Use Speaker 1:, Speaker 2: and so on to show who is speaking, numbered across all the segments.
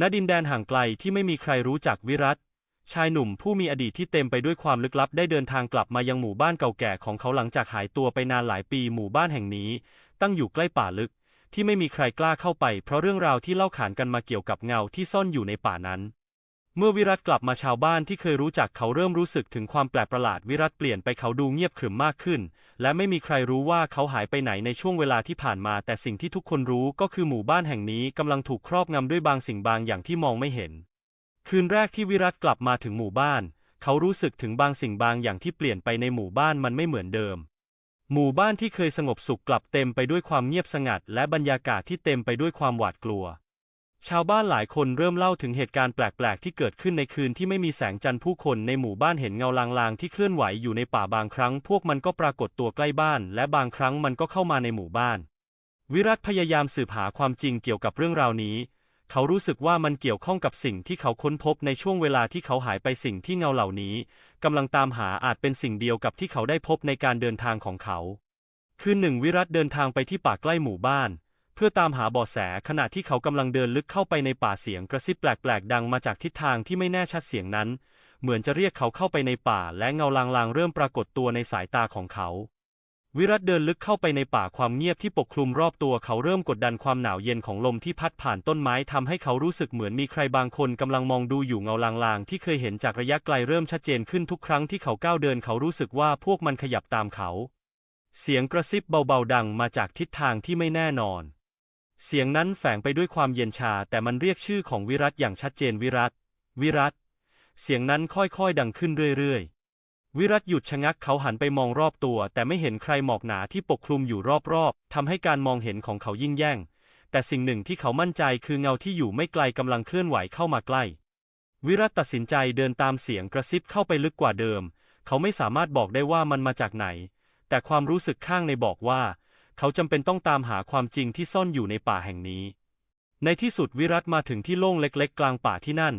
Speaker 1: ณดินแดนห่างไกลที่ไม่มีใครรู้จักวิรัตชายหนุ่มผู้มีอดีตที่เต็มไปด้วยความลึกลับได้เดินทางกลับมายังหมู่บ้านเก่าแก่ของเขาหลังจากหายตัวไปนานหลายปีหมู่บ้านแห่งนี้ ตั้งอยู่ใกล้ป่าลึก ที่ไม่มีใครกล้าเข้าไป เพราะเรื่องราวที่เล่าขานกันมาเกี่ยวกับเงาที่ซ่อนอยู่ในป่านั้น เมื่อวิรัตกลับมาชาวบ้านที่เคยรู้จักเขาเริ่มรู้สึกถึงความแปลกประหลาดวิรัตเปลี่ยนไปเขาดูเงียบขรึมมากขึ้น และไม่มีใครรู้ว่าเขาหายไปไหนในช่วงเวลาที่ผ่านมา แต่สิ่งที่ทุกคนรู้ก็คือหมู่บ้านแห่งนี้กำลังถูกครอบงำด้วยบางสิ่งบางอย่างที่มองไม่เห็น คืนแรกที่วิรัตกลับมาถึงหมู่บ้าน เขารู้สึกถึงบางสิ่งบางอย่างที่เปลี่ยนไปในหมู่บ้านมันไม่เหมือนเดิม หมู่บ้านที่เคยสงบสุขกลับเต็มไปด้วยความเงียบสงัด และบรรยากาศที่เต็มไปด้วยความหวาดกลัว ชาวบ้านหลายคนเริ่มเล่าถึงเหตุการณ์แปลก ๆ ที่เกิดขึ้นในคืนที่ไม่มีแสงจันทร์ผู้คนในหมู่บ้านเห็นเงาลาง ๆ ที่เคลื่อนไหวอยู่ในป่าบางครั้ง พวกมันก็ปรากฏตัวใกล้บ้าน และบางครั้งมันก็เข้ามาในหมู่บ้าน วิรัตพยายามสืบหาความจริงเกี่ยวกับเรื่องราวนี้ เขารู้สึกว่ามันเกี่ยวข้องกับสิ่งที่เขาค้นพบในช่วงเวลาที่เขาหายไปสิ่งที่เงาเหล่านี้กำลังตามหาอาจเป็นสิ่งเดียวกับที่เขาได้พบในการเดินทางของเขา คืนหนึ่งวิรัตเดินทางไปที่ป่าใกล้หมู่บ้าน เพื่อตามหาเบาะแสขณะที่เขากำลังเดินลึกเข้าไปในป่าเสียงกระซิบแปลกๆ ดังมาจากทิศทางที่ไม่แน่ชัดเสียงนั้น เหมือนจะเรียกเขาเข้าไปในป่าและเงาลางๆ เริ่มปรากฏตัวในสายตาของเขา วิรัตเดินลึกเข้าไปในป่าความเงียบที่ปกคลุมรอบตัวเขาเริ่มกดดันความหนาวเย็นของลมที่พัดผ่านต้นไม้ทำให้เขารู้สึกเหมือนมีใครบางคนกำลังมองดูอยู่เงาลางๆ ที่เคยเห็นจากระยะไกลเริ่มชัดเจนขึ้นทุกครั้งที่เขาก้าวเดินเขารู้สึกว่าพวกมันขยับตามเขาเสียงกระซิบเบาๆดังมาจากทิศทางที่ไม่แน่นอน เสียงนั้นแฝงไปด้วยความเย็นชาแต่มันเรียกชื่อของวิรัตอย่างชัดเจนวิรัต วิรัต เสียงนั้นค่อยๆดังขึ้นเรื่อยๆ วิรัตหยุดชะงักเขาหันไปมองรอบตัว แต่ไม่เห็นใครหมอกหนาที่ปกคลุมอยู่รอบๆทำให้การมองเห็นของเขายิ่งแย่ง แต่สิ่งหนึ่งที่เขามั่นใจคือเงาที่อยู่ไม่ไกลกำลังเคลื่อนไหวเข้ามาใกล้ วิรัตตัดสินใจเดินตามเสียงกระซิบเข้าไปลึกกว่าเดิม เขาไม่สามารถบอกได้ว่ามันมาจากไหน แต่ความรู้สึกข้างในบอกว่า เขาจำเป็นต้องตามหาความจริงที่ซ่อนอยู่ในป่าแห่งนี้ ในที่สุดวิรัตมาถึงที่โล่งเล็กๆ กลางป่าที่นั่น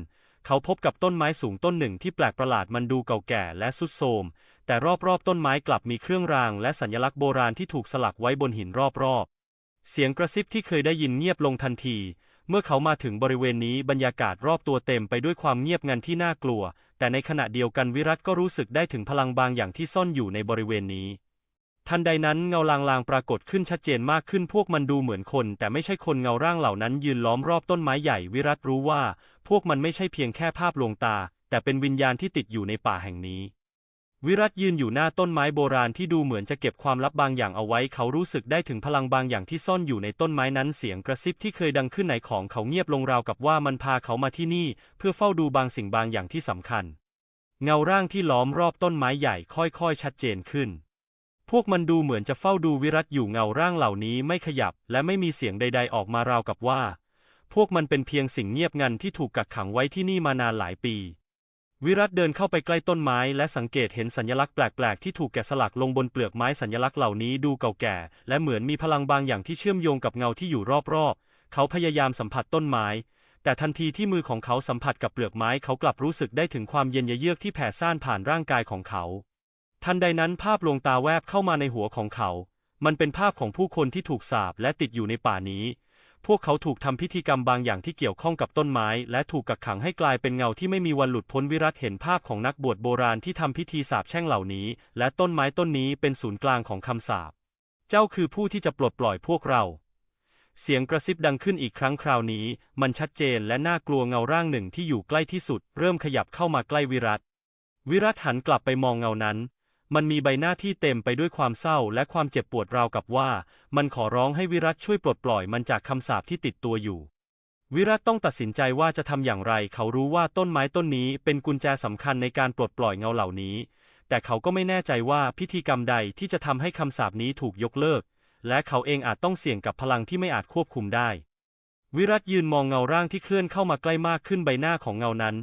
Speaker 1: เขาพบกับต้นไม้สูงต้นหนึ่งที่แปลกประหลาดมันดูเก่าแก่และสุดโทรม แต่รอบๆ ต้นไม้กลับมีเครื่องรางและสัญลักษณ์โบราณที่ถูกสลักไว้บนหินรอบๆ เสียงกระซิบที่เคยได้ยินเงียบลงทันทีเมื่อเขามาถึงบริเวณนี้บรรยากาศรอบตัวเต็มไปด้วยความเงียบงันที่น่ากลัว แต่ในขณะเดียวกันวิรัตก็รู้สึกได้ถึงพลังบางอย่างที่ซ่อนอยู่ในบริเวณนี้ ทันใดนั้นเงาลางๆ ปรากฏขึ้นชัดเจนมากขึ้นพวกมันดูเหมือนคน แต่ไม่ใช่คนเงาร่างเหล่านั้นยืนล้อมรอบต้นไม้ใหญ่วิรัตรู้ว่า พวกมันไม่ใช่เพียงแค่ภาพลวงตา แต่เป็นวิญญาณที่ติดอยู่ในป่าแห่งนี้ วิรัตยืนอยู่หน้าต้นไม้โบราณที่ดูเหมือนจะเก็บความลับบางอย่างเอาไว้ เขารู้สึกได้ถึงพลังบางอย่างที่ซ่อนอยู่ในต้นไม้นั้นเสียงกระซิบที่เคยดังขึ้นในของเขาเงียบลงราวกับว่ามันพาเขามาที่นี่ เพื่อเฝ้าดูบางสิ่งบางอย่างที่สำคัญ เงาร่างที่ล้อมรอบต้นไม้ใหญ่ค่อยๆ ชัดเจนขึ้น พวกมันดูเหมือนจะเฝ้าดูวิรัตอยู่เงาร่างเหล่านี้ไม่ขยับและไม่มีเสียงใด ๆ ออกมาราวกับว่า พวกมันเป็นเพียงสิ่งเงียบงันที่ถูกกักขังไว้ที่นี่มานานหลายปี วิรัตเดินเข้าไปใกล้ต้นไม้และสังเกตเห็นสัญลักษณ์แปลกๆที่ถูกแกะสลักลงบนเปลือกไม้สัญลักษณ์เหล่านี้ดูเก่าแก่ และเหมือนมีพลังบางอย่างที่เชื่อมโยงกับเงาที่อยู่รอบๆ เขาพยายามสัมผัสต้นไม้ แต่ทันทีที่มือของเขาสัมผัสกับเปลือกไม้เขากลับรู้สึกได้ถึงความเย็นเยือกที่แผ่ซ่านผ่านร่างกายของเขา ทันใดนั้นภาพลวงตาแวบเข้ามาในหัวของเขา มันเป็นภาพของผู้คนที่ถูกสาปและติดอยู่ในป่านี้ พวกเขาถูกทำพิธีกรรมบางอย่างที่เกี่ยวข้องกับต้นไม้ และถูกกักขังให้กลายเป็นเงาที่ไม่มีวันหลุดพ้นวิรัตเห็นภาพของนักบวชโบราณที่ทำพิธีสาปแช่งเหล่านี้ และต้นไม้ต้นนี้เป็นศูนย์กลางของคำสาปเจ้าคือผู้ที่จะปลดปล่อยพวกเรา เสียงกระซิบดังขึ้นอีกครั้งคราวนี้ มันชัดเจนและน่ากลัวเงาร่างหนึ่งที่อยู่ใกล้ที่สุด เริ่มขยับเข้ามาใกล้วิรัตวิรัตหันกลับไปมองเงานั้น มันมีใบหน้าที่เต็มไปด้วยความเศร้าและความเจ็บปวดราวกับว่า มันขอร้องให้วิรัตช่วยปลดปล่อยมันจากคำสาปที่ติดตัวอยู่ วิรัตต้องตัดสินใจว่าจะทำอย่างไร เขารู้ว่าต้นไม้ต้นนี้เป็นกุญแจสำคัญในการปลดปล่อยเงาเหล่านี้ แต่เขาก็ไม่แน่ใจว่าพิธีกรรมใดที่จะทำให้คำสาปนี้ถูกยกเลิก และเขาเองอาจต้องเสี่ยงกับพลังที่ไม่อาจควบคุมได้ วิรัตยืนมองเงาร่างที่เคลื่อนเข้ามาใกล้มากขึ้นใบหน้าของเงานั้น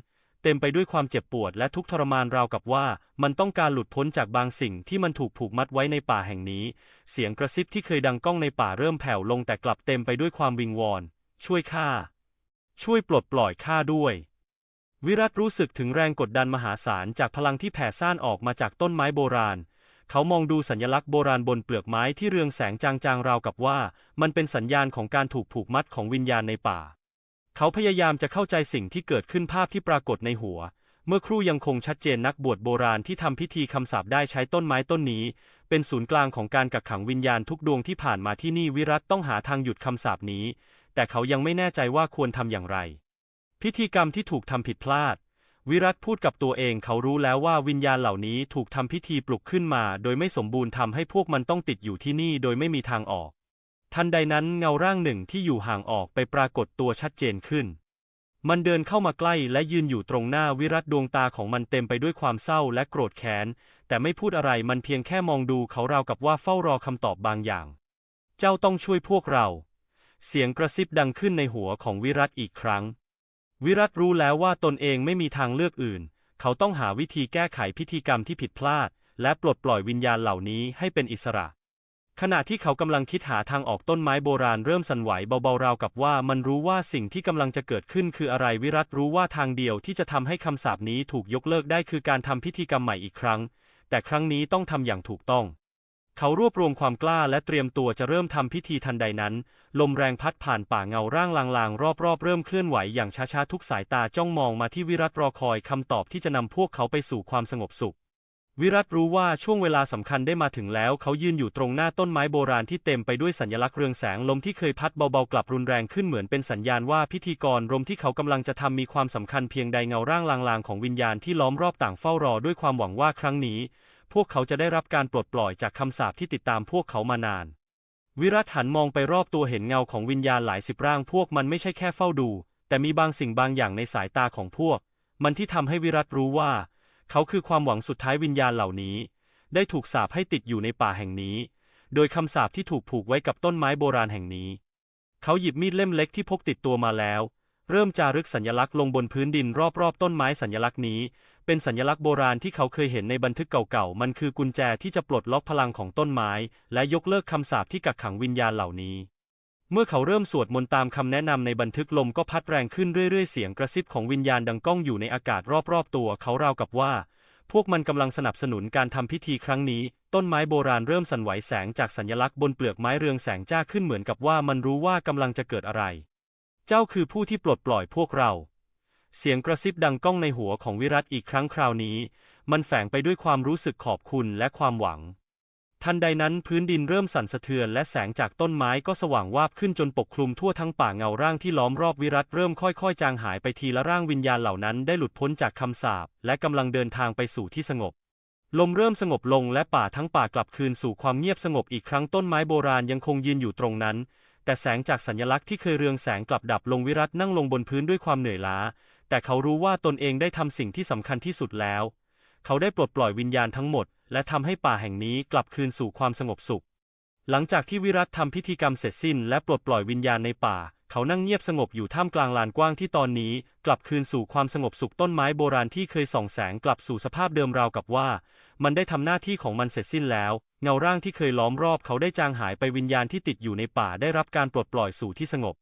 Speaker 1: เต็มไปด้วยความเจ็บปวดและทุกทรมานราวกับว่า มันต้องการหลุดพ้นจากบางสิ่งที่มันถูกผูกมัดไว้ในป่าแห่งนี้ เสียงกระซิบที่เคยดังก้องในป่าเริ่มแผ่วลงแต่กลับเต็มไปด้วยความวิงวอน ช่วยข้า ช่วยปลดปล่อยข้าด้วย วิรัตรู้สึกถึงแรงกดดันมหาศาลจากพลังที่แผ่ซ่านออกมาจากต้นไม้โบราณ เขามองดูสัญลักษณ์โบราณบนเปลือกไม้ที่เรืองแสงจางๆราวกับว่า มันเป็นสัญญาณของการถูกผูกมัดของวิญญาณในป่า เขาพยายามจะเข้าใจสิ่งที่เกิดขึ้นภาพที่ปรากฏในหัว เมื่อครู่ยังคงชัดเจนนักบวชโบราณที่ทำพิธีคำสาปได้ใช้ต้นไม้ต้นนี้ เป็นศูนย์กลางของการกักขังวิญญาณทุกดวงที่ผ่านมาที่นี่วิรัตต้องหาทางหยุดคำสาปนี้ แต่เขายังไม่แน่ใจว่าควรทำอย่างไร พิธีกรรมที่ถูกทำผิดพลาด วิรัตพูดกับตัวเองเขารู้แล้วว่าวิญญาณเหล่านี้ถูกทำพิธีปลุกขึ้นมา โดยไม่สมบูรณ์ทำให้พวกมันต้องติดอยู่ที่นี่โดยไม่มีทางออก ทันใดนั้นเงาร่างหนึ่งที่อยู่ห่างออกไปปรากฏตัวชัดเจนขึ้น มันเดินเข้ามาใกล้และยืนอยู่ตรงหน้าวิรัตดวงตาของมันเต็มไปด้วยความเศร้าและโกรธแค้น แต่ไม่พูดอะไรมันเพียงแค่มองดูเขาราวกับว่าเฝ้ารอคำตอบบางอย่าง เจ้าต้องช่วยพวกเรา เสียงกระซิบดังขึ้นในหัวของวิรัตอีกครั้ง วิรัตรู้แล้วว่าตนเองไม่มีทางเลือกอื่น เขาต้องหาวิธีแก้ไขพิธีกรรมที่ผิดพลาด และปลดปล่อยวิญญาณเหล่านี้ให้เป็นอิสระ ขณะที่เขากำลังคิดหาทางออกต้นไม้โบราณเริ่มสั่นไหวเบาๆราวกับว่ามันรู้ว่าสิ่งที่กำลังจะเกิดขึ้นคืออะไรวิรัตรู้ว่าทางเดียวที่จะทำให้คำสาปนี้ถูกยกเลิกได้คือการทำพิธีกรรมใหม่อีกครั้ง แต่ครั้งนี้ต้องทำอย่างถูกต้อง เขารวบรวมความกล้าและเตรียมตัวจะเริ่มทำพิธีทันใดนั้น ลมแรงพัดผ่านป่าเงาร่างลางๆ รอบๆ เริ่มเคลื่อนไหวอย่างช้าๆทุกสายตาจ้องมองมาที่วิรัตรอคอยคำตอบที่จะนำพวกเขาไปสู่ความสงบสุข วิรัตรู้ว่าช่วงเวลาสำคัญได้มาถึงแล้ว เขายืนอยู่ตรงหน้าต้นไม้โบราณที่เต็มไปด้วยสัญลักษณ์เรืองแสงลมที่เคยพัดเบาๆกลับรุนแรงขึ้นเหมือนเป็นสัญญาณว่าพิธีกรรมที่เขากำลังจะทำมีความสำคัญเพียงใดเงาร่างลางๆของวิญญาณที่ล้อมรอบต่างเฝ้ารอด้วยความหวังว่าครั้งนี้ พวกเขาจะได้รับการปลดปล่อยจากคำสาปที่ติดตามพวกเขามานาน วิรัตหันมองไปรอบตัวเห็นเงาของวิญญาณหลายสิบร่างพวกมันไม่ใช่แค่เฝ้าดู แต่มีบางสิ่งบางอย่างในสายตาของพวก มันที่ทำให้วิรัตรู้ว่า เขาคือความหวังสุดท้ายวิญญาณเหล่านี้ ได้ถูกสาปให้ติดอยู่ในป่าแห่งนี้ โดยคำสาปที่ถูกผูกไว้กับต้นไม้โบราณแห่งนี้ เขาหยิบมีดเล่มเล็กที่พกติดตัวมาแล้ว เริ่มจารึกสัญลักษณ์ลงบนพื้นดินรอบๆ ต้นไม้สัญลักษณ์นี้ เป็นสัญลักษณ์โบราณที่เขาเคยเห็นในบันทึกเก่าๆ มันคือกุญแจที่จะปลดล็อกพลังของต้นไม้ และยกเลิกคำสาปที่กักขังวิญญาณเหล่านี้ เมื่อเขาเริ่มสวดมนต์ตามคำแนะนำในบันทึกลมก็พัดแรงขึ้นเรื่อยๆ เสียงกระซิบของวิญญาณดังก้องอยู่ในอากาศรอบๆ ตัวเขาราวกับว่า พวกมันกำลังสนับสนุนการทำพิธีครั้งนี้ ต้นไม้โบราณเริ่มสั่นไหวแสงจากสัญลักษณ์บนเปลือกไม้เรืองแสงจ้าขึ้นเหมือนกับว่ามันรู้ว่ากำลังจะเกิดอะไร เจ้าคือผู้ที่ปลดปล่อยพวกเรา เสียงกระซิบดังก้องในหัวของวิรัตอีกครั้งคราวนี้ มันแฝงไปด้วยความรู้สึกขอบคุณและความหวัง ทันใดนั้นพื้นดินเริ่มสั่นสะเทือนและแสงจากต้นไม้ก็สว่างวาบขึ้นจนปกคลุมทั่วทั้งป่าเงาร่างที่ล้อมรอบวิรัตเริ่มค่อยๆ จางหายไปทีละร่างวิญญาณเหล่านั้นได้หลุดพ้นจากคำสาปและกำลังเดินทางไปสู่ที่สงบ ลมเริ่มสงบลงและป่าทั้งป่ากลับคืนสู่ความเงียบสงบอีกครั้งต้นไม้โบราณยังคงยืนอยู่ตรงนั้น แต่แสงจากสัญลักษณ์ที่เคยเรืองแสงกลับดับลงวิรัตนั่งลงบนพื้นด้วยความเหนื่อยล้า แต่เขารู้ว่าตนเองได้ทำสิ่งที่สำคัญที่สุดแล้ว เขาได้ปลดปล่อยวิญญาณทั้งหมด และทำให้ป่าแห่งนี้กลับคืนสู่ความสงบสุข หลังจากที่วิรัตทำพิธีกรรมเสร็จสิ้นและปลดปล่อยวิญญาณในป่า เขานั่งเงียบสงบอยู่ท่ามกลางลานกว้างที่ตอนนี้ กลับคืนสู่ความสงบสุขต้นไม้โบราณที่เคยส่องแสงกลับสู่สภาพเดิมราวกับว่า มันได้ทำหน้าที่ของมันเสร็จสิ้นแล้ว เงาร่างที่เคยล้อมรอบเขาได้จางหายไปวิญญาณที่ติดอยู่ในป่าได้รับการปลดปล่อยสู่ที่สงบ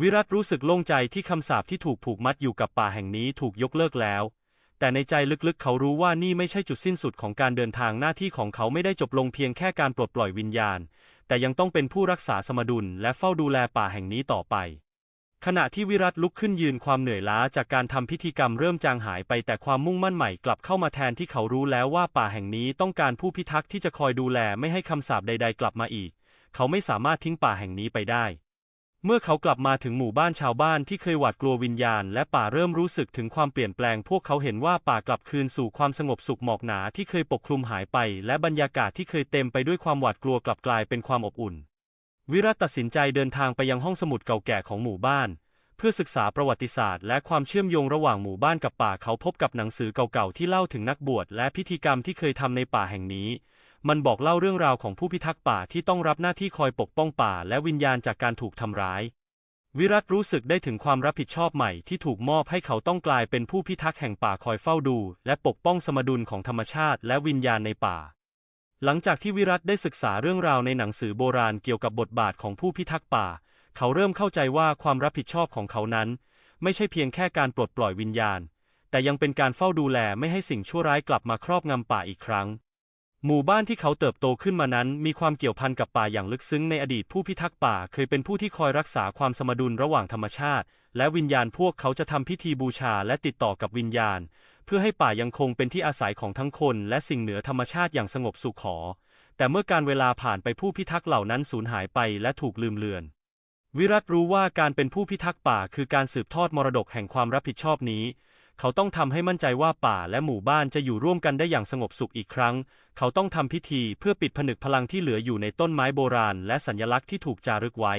Speaker 1: วิรัตรู้สึกโล่งใจที่คำสาปที่ถูกผูกมัดอยู่กับป่าแห่งนี้ถูกยกเลิกแล้ว แต่ในใจลึกๆ เขารู้ว่านี่ไม่ใช่จุดสิ้นสุดของการเดินทางหน้าที่ของเขาไม่ได้จบลงเพียงแค่การปลดปล่อยวิญญาณ แต่ยังต้องเป็นผู้รักษาสมดุลและเฝ้าดูแลป่าแห่งนี้ต่อไป ขณะที่วิรัตลุกขึ้นยืนความเหนื่อยล้าจากการทำพิธีกรรมเริ่มจางหายไปแต่ความมุ่งมั่นใหม่กลับเข้ามาแทนที่เขารู้แล้วว่าป่าแห่งนี้ต้องการผู้พิทักษ์ที่จะคอยดูแลไม่ให้คำสาปใด ๆ กลับมาอีก เขาไม่สามารถทิ้งป่าแห่งนี้ไปได้ เมื่อเขากลับมาถึงหมู่บ้านชาวบ้านที่เคยหวาดกลัววิญญาณและป่าเริ่มรู้สึกถึงความเปลี่ยนแปลง พวกเขาเห็นว่าป่ากลับคืนสู่ความสงบสุขหมอกหนาที่เคยปกคลุมหายไป และบรรยากาศที่เคยเต็มไปด้วยความหวาดกลัวกลับกลายเป็นความอบอุ่น วิรัตตัดสินใจเดินทางไปยังห้องสมุดเก่าแก่ของหมู่บ้าน เพื่อศึกษาประวัติศาสตร์และความเชื่อมโยงระหว่างหมู่บ้านกับป่าเขาพบกับหนังสือเก่าๆที่เล่าถึงนักบวชและพิธีกรรมที่เคยทำในป่าแห่งนี้ มันบอกเล่าเรื่องราวของผู้พิทักษ์ป่าที่ต้องรับหน้าที่คอยปกป้องป่าและวิญญาณจากการถูกทำร้าย วิรัตรู้สึกได้ถึงความรับผิดชอบใหม่ที่ถูกมอบให้เขาต้องกลายเป็นผู้พิทักษ์แห่งป่าคอยเฝ้าดู และปกป้องสมดุลของธรรมชาติและวิญญาณในป่า หลังจากที่วิรัตได้ศึกษาเรื่องราวในหนังสือโบราณเกี่ยวกับบทบาทของผู้พิทักษ์ป่า เขาเริ่มเข้าใจว่าความรับผิดชอบของเขานั้น ไม่ใช่เพียงแค่การปลดปล่อยวิญญาณ แต่ยังเป็นการเฝ้าดูแลไม่ให้สิ่งชั่วร้ายกลับมาครอบงำป่าอีกครั้ง หมู่บ้านที่เขาเติบโตขึ้นมานั้น มีความเกี่ยวพันกับป่าอย่างลึกซึ้งในอดีตผู้พิทักษ์ป่าเคยเป็นผู้ที่คอยรักษาความสมดุลระหว่างธรรมชาติ และวิญญาณพวกเขาจะทำพิธีบูชาและติดต่อกับวิญญาณ เพื่อให้ป่ายังคงเป็นที่อาศัยของทั้งคนและสิ่งเหนือธรรมชาติอย่างสงบสุขขอ แต่เมื่อการเวลาผ่านไปผู้พิทักษ์เหล่านั้นสูญหายไปและถูกลืมเลือน วิรัตรู้ว่าการเป็นผู้พิทักษ์ป่า คือการสืบทอดมรดกแห่งความรับผิดชอบนี้ เขาต้องทำให้มั่นใจว่าป่าและหมู่บ้านจะอยู่ร่วมกันได้อย่างสงบสุขอีกครั้ง เขาต้องทำพิธีเพื่อปิดผนึกพลังที่เหลืออยู่ในต้นไม้โบราณ และสัญลักษณ์ที่ถูกจารึกไว้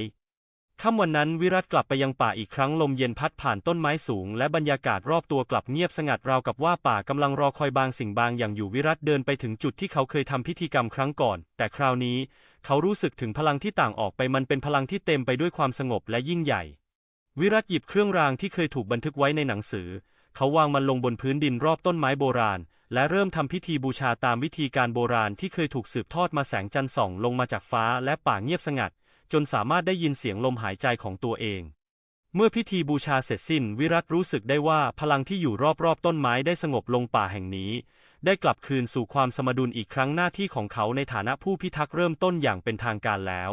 Speaker 1: ค่ำวันนั้นวิรัตกลับไปยังป่าอีกครั้งลมเย็นพัดผ่านต้นไม้สูง และบรรยากาศรอบตัวกลับเงียบสงัดราวกับว่าป่ากำลังรอคอยบางสิ่งบางอย่างอยู่วิรัตเดินไปถึงจุดที่เขาเคยทำพิธีกรรมครั้งก่อน แต่คราวนี้ เขารู้สึกถึงพลังที่ต่างออกไปมันเป็นพลังที่เต็มไปด้วยความสงบและยิ่งใหญ่ วิรัตหยิบเครื่องรางที่เคยถูกบันทึกไว้ในหนังสือ เขาวางมันลงบนพื้นดินรอบต้นไม้โบราณ และเริ่มทำพิธีบูชาตามวิธีการโบราณที่เคยถูกสืบทอดมาแสงจันทร์ส่องลงมาจากฟ้าและป่าเงียบสงัด จนสามารถได้ยินเสียงลมหายใจของตัวเอง เมื่อพิธีบูชาเสร็จสิ้นวิรัตรู้สึกได้ว่าพลังที่อยู่รอบๆต้นไม้ได้สงบลงป่าแห่งนี้ ได้กลับคืนสู่ความสมดุลอีกครั้งหน้าที่ของเขาในฐานะผู้พิทักษ์เริ่มต้นอย่างเป็นทางการแล้ว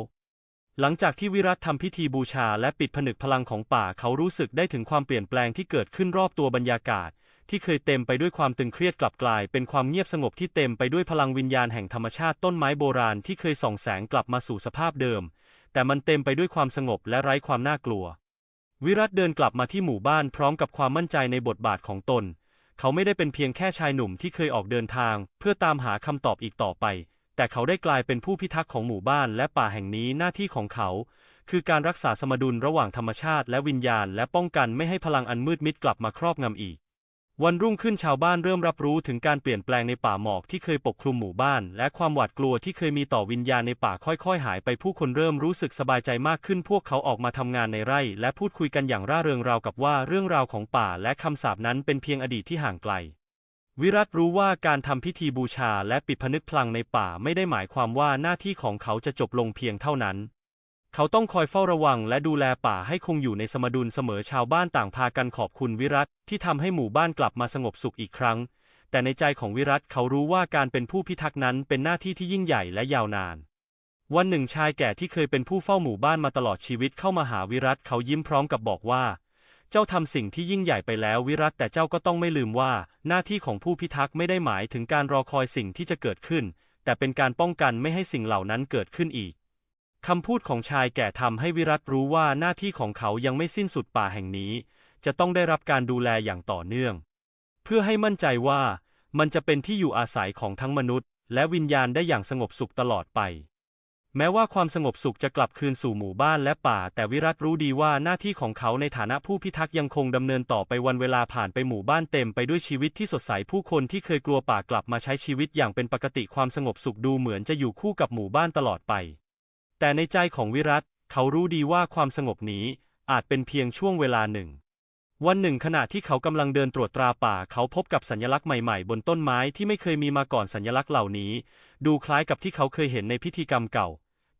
Speaker 1: หลังจากที่วิรัตทำพิธีบูชาและปิดผนึกพลังของป่าเขารู้สึกได้ถึงความเปลี่ยนแปลงที่เกิดขึ้นรอบตัวบรรยากาศ ที่เคยเต็มไปด้วยความตึงเครียดกลับกลาย เป็นความเงียบสงบที่เต็มไปด้วยพลังวิญญาณแห่งธรรมชาติต้นไม้โบราณที่เคยส่องแสงกลับมาสู่สภาพเดิม แต่มันเต็มไปด้วยความสงบและไร้ความน่ากลัว วิรัตเดินกลับมาที่หมู่บ้านพร้อมกับความมั่นใจในบทบาทของตน เขาไม่ได้เป็นเพียงแค่ชายหนุ่มที่เคยออกเดินทาง เพื่อตามหาคำตอบอีกต่อไป แต่เขาได้กลายเป็นผู้พิทักษ์ของหมู่บ้านและป่าแห่งนี้หน้าที่ของเขา คือการรักษาสมดุลระหว่างธรรมชาติและวิญญาณ และป้องกันไม่ให้พลังอันมืดมิดกลับมาครอบงำอีก วันรุ่งขึ้นชาวบ้านเริ่มรับรู้ถึงการเปลี่ยนแปลงในป่าหมอกที่เคยปกคลุมหมู่บ้าน และความหวาดกลัวที่เคยมีต่อวิญญาณในป่าค่อยๆ หายไปผู้คนเริ่มรู้สึกสบายใจมากขึ้น พวกเขาออกมาทำงานในไร่ และพูดคุยกันอย่างร่าเริงราวกับว่าเรื่องราวของป่าและคำสาปนั้นเป็นเพียงอดีตที่ห่างไกล วิรัตรู้ว่าการทำพิธีบูชาและปิดผนึกพลังในป่าไม่ได้หมายความว่าหน้าที่ของเขาจะจบลงเพียงเท่านั้น เขาต้องคอยเฝ้าระวังและดูแลป่าให้คงอยู่ในสมดุลเสมอชาวบ้านต่างพากันขอบคุณวิรัตที่ทำให้หมู่บ้านกลับมาสงบสุขอีกครั้ง แต่ในใจของวิรัตเขารู้ว่าการเป็นผู้พิทักษ์นั้นเป็นหน้าที่ที่ยิ่งใหญ่และยาวนาน วันหนึ่งชายแก่ที่เคยเป็นผู้เฝ้าหมู่บ้านมาตลอดชีวิตเข้ามาหาวิรัตเขายิ้มพร้อมกับบอกว่า เจ้าทำสิ่งที่ยิ่งใหญ่ไปแล้ววิรัตแต่เจ้าก็ต้องไม่ลืมว่า หน้าที่ของผู้พิทักษ์ไม่ได้หมายถึงการรอคอยสิ่งที่จะเกิดขึ้น แต่เป็นการป้องกันไม่ให้สิ่งเหล่านั้นเกิดขึ้นอีกคำพูดของชายแก่ทำให้วิรัตรู้ว่าหน้าที่ของเขายังไม่สิ้นสุดป่าแห่งนี้ จะต้องได้รับการดูแลอย่างต่อเนื่อง เพื่อให้มั่นใจว่า มันจะเป็นที่อยู่อาศัยของทั้งมนุษย์ และวิญญาณได้อย่างสงบสุขตลอดไป แม้ว่าความสงบสุขจะกลับคืนสู่หมู่บ้านและป่า แต่วิรัตรู้ดีว่าหน้าที่ของเขาในฐานะผู้พิทักษ์ยังคงดำเนินต่อไปวันเวลาผ่านไปหมู่บ้านเต็มไปด้วยชีวิตที่สดใสผู้คนที่เคยกลัวป่ากลับมาใช้ชีวิตอย่างเป็นปกติความสงบสุขดูเหมือนจะอยู่คู่กับหมู่บ้านตลอดไป แต่ในใจของวิรัตเขารู้ดีว่าความสงบนี้อาจเป็นเพียงช่วงเวลาหนึ่ง วันหนึ่งขณะที่เขากำลังเดินตรวจตราป่าเขาพบกับสัญลักษณ์ใหม่ๆ บนต้นไม้ที่ไม่เคยมีมาก่อนสัญลักษณ์เหล่านี้ ดูคล้ายกับที่เขาเคยเห็นในพิธีกรรมเก่า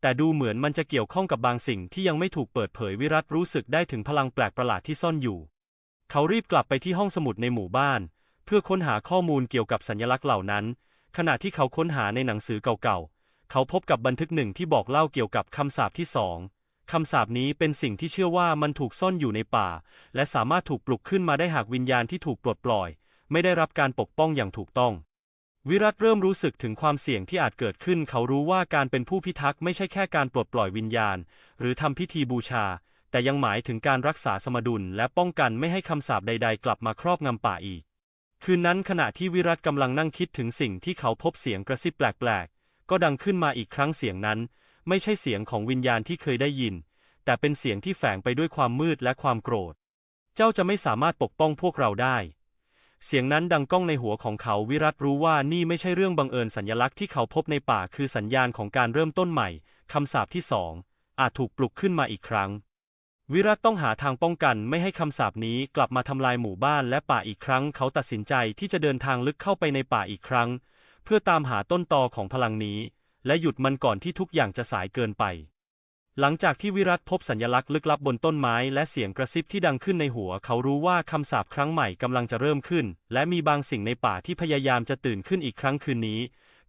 Speaker 1: แต่ดูเหมือนมันจะเกี่ยวข้องกับบางสิ่งที่ยังไม่ถูกเปิดเผยวิรัตรู้สึกได้ถึงพลังแปลกประหลาดที่ซ่อนอยู่ เขารีบกลับไปที่ห้องสมุดในหมู่บ้าน เพื่อค้นหาข้อมูลเกี่ยวกับสัญลักษณ์เหล่านั้น ขณะที่เขาค้นหาในหนังสือเก่าๆ เขาพบกับบันทึกหนึ่งที่บอกเล่าเกี่ยวกับคำสาปที่สอง คำสาปนี้เป็นสิ่งที่เชื่อว่ามันถูกซ่อนอยู่ในป่า และสามารถถูกปลุกขึ้นมาได้หากวิญญาณที่ถูกปลดปล่อย ไม่ได้รับการปกป้องอย่างถูกต้อง วิรัตเริ่มรู้สึกถึงความเสี่ยงที่อาจเกิดขึ้น เขารู้ว่าการเป็นผู้พิทักษ์ไม่ใช่แค่การปลดปล่อยวิญญาณ หรือทำพิธีบูชา แต่ยังหมายถึงการรักษาสมดุล และป้องกันไม่ให้คำสาปใด ๆ กลับมาครอบงำป่าอีก คืนนั้นขณะที่วิรัตกำลังนั่งคิดถึงสิ่งที่เขาพบเสียงกระซิบแปลกๆก็ดังขึ้นมาอีกครั้งเสียงนั้น ไม่ใช่เสียงของวิญญาณที่เคยได้ยิน แต่เป็นเสียงที่แฝงไปด้วยความมืดและความโกรธ เจ้าจะไม่สามารถปกป้องพวกเราได้ เสียงนั้นดังก้องในหัวของเขาวิรัตรู้ว่านี่ไม่ใช่เรื่องบังเอิญสัญลักษณ์ที่เขาพบในป่าคือสัญญาณของการเริ่มต้นใหม่ คำสาปที่สองอาจถูกปลุกขึ้นมาอีกครั้ง วิรัตต้องหาทางป้องกันไม่ให้คำสาปนี้กลับมาทำลายหมู่บ้านและป่าอีกครั้ง เขาตัดสินใจที่จะเดินทางลึกเข้าไปในป่าอีกครั้ง เพื่อตามหาต้นตอของพลังนี้ และหยุดมันก่อนที่ทุกอย่างจะสายเกินไป หลังจากที่วิรัตพบสัญลักษณ์ลึกลับบนต้นไม้และเสียงกระซิบที่ดังขึ้นในหัว เขารู้ว่าคำสาปครั้งใหม่กำลังจะเริ่มขึ้น และมีบางสิ่งในป่าที่พยายามจะตื่นขึ้นอีกครั้งคืนนี้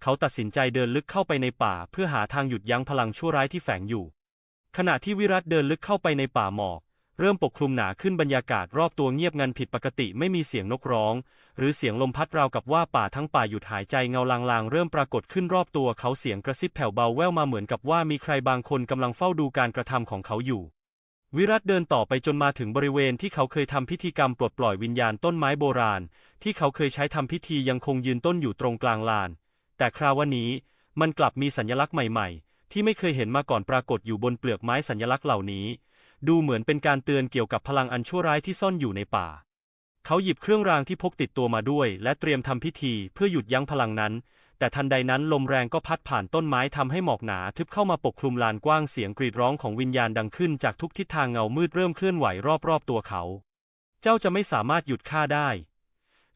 Speaker 1: เขาตัดสินใจเดินลึกเข้าไปในป่า เพื่อหาทางหยุดยั้งพลังชั่วร้ายที่แฝงอยู่ ขณะที่วิรัตเดินลึกเข้าไปในป่าหมอก เริ่มปกคลุมหนาขึ้นบรรยากาศรอบตัวเงียบงันผิดปกติไม่มีเสียงนกร้อง หรือเสียงลมพัดราวกับว่าป่าทั้งป่าหยุดหายใจเงาลางๆ เริ่มปรากฏขึ้นรอบตัวเขาเสียงกระซิบแผ่วเบาแว่วมาเหมือนกับว่ามีใครบางคนกำลังเฝ้าดูการกระทำของเขาอยู่ วิรัตเดินต่อไปจนมาถึงบริเวณที่เขาเคยทำพิธีกรรมปลดปล่อยวิญญาณต้นไม้โบราณ ที่เขาเคยใช้ทำพิธียังคงยืนต้นอยู่ตรงกลางลาน แต่คราวนี้ มันกลับมีสัญลักษณ์ใหม่ ๆ ที่ไม่เคยเห็นมาก่อนปรากฏอยู่บนเปลือกไม้สัญลักษณ์เหล่านี้ ดูเหมือนเป็นการเตือนเกี่ยวกับพลังอันชั่วร้ายที่ซ่อนอยู่ในป่า เขาหยิบเครื่องรางที่พกติดตัวมาด้วย และเตรียมทำพิธีเพื่อหยุดยั้งพลังนั้น แต่ทันใดนั้นลมแรงก็พัดผ่านต้นไม้ทำให้หมอกหนาทึบเข้ามาปกคลุมลานกว้างเสียงกรีดร้องของวิญญาณดังขึ้นจากทุกทิศทางเงามืดเริ่มเคลื่อนไหวรอบๆตัวเขา เจ้าจะไม่สามารถหยุดข้าได้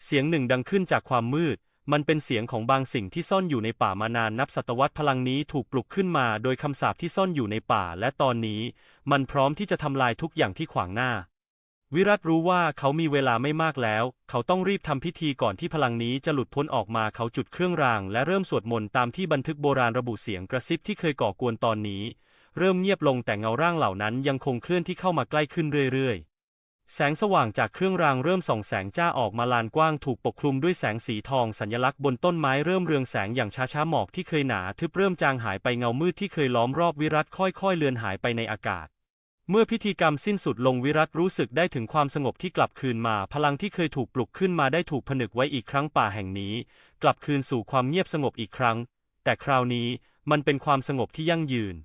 Speaker 1: เสียงหนึ่งดังขึ้นจากความมืด มันเป็นเสียงของบางสิ่งที่ซ่อนอยู่ในป่ามานานนับศตวรรษพลังนี้ถูกปลุกขึ้นมาโดยคำสาปที่ซ่อนอยู่ในป่า และตอนนี้ มันพร้อมที่จะทำลายทุกอย่างที่ขวางหน้า วิรัตรู้ว่าเขามีเวลาไม่มากแล้ว เขาต้องรีบทำพิธีก่อนที่พลังนี้จะหลุดพ้นออกมาเขาจุดเครื่องราง และเริ่มสวดมนต์ตามที่บันทึกโบราณระบุเสียงกระซิบที่เคยก่อกวนตอนนี้ เริ่มเงียบลงแต่เงาร่างเหล่านั้นยังคงเคลื่อนที่เข้ามาใกล้ขึ้นเรื่อยๆ แสงสว่างจากเครื่องรางเริ่มส่องแสงจ้าออกมาลานกว้างถูกปกคลุมด้วยแสงสีทองสัญลักษณ์บนต้นไม้เริ่มเรืองแสงอย่างช้าๆหมอกที่เคยหนาทึบเริ่มจางหายไปเงามืดที่เคยล้อมรอบวิรัตค่อยๆเลือนหายไปในอากาศ เมื่อพิธีกรรมสิ้นสุดลงวิรัตรู้สึกได้ถึงความสงบที่กลับคืนมา พลังที่เคยถูกปลุกขึ้นมาได้ถูกผนึกไว้อีกครั้งป่าแห่งนี้ กลับคืนสู่ความเงียบสงบอีกครั้ง แต่คราวนี้มันเป็นความสงบที่ยั่งยืน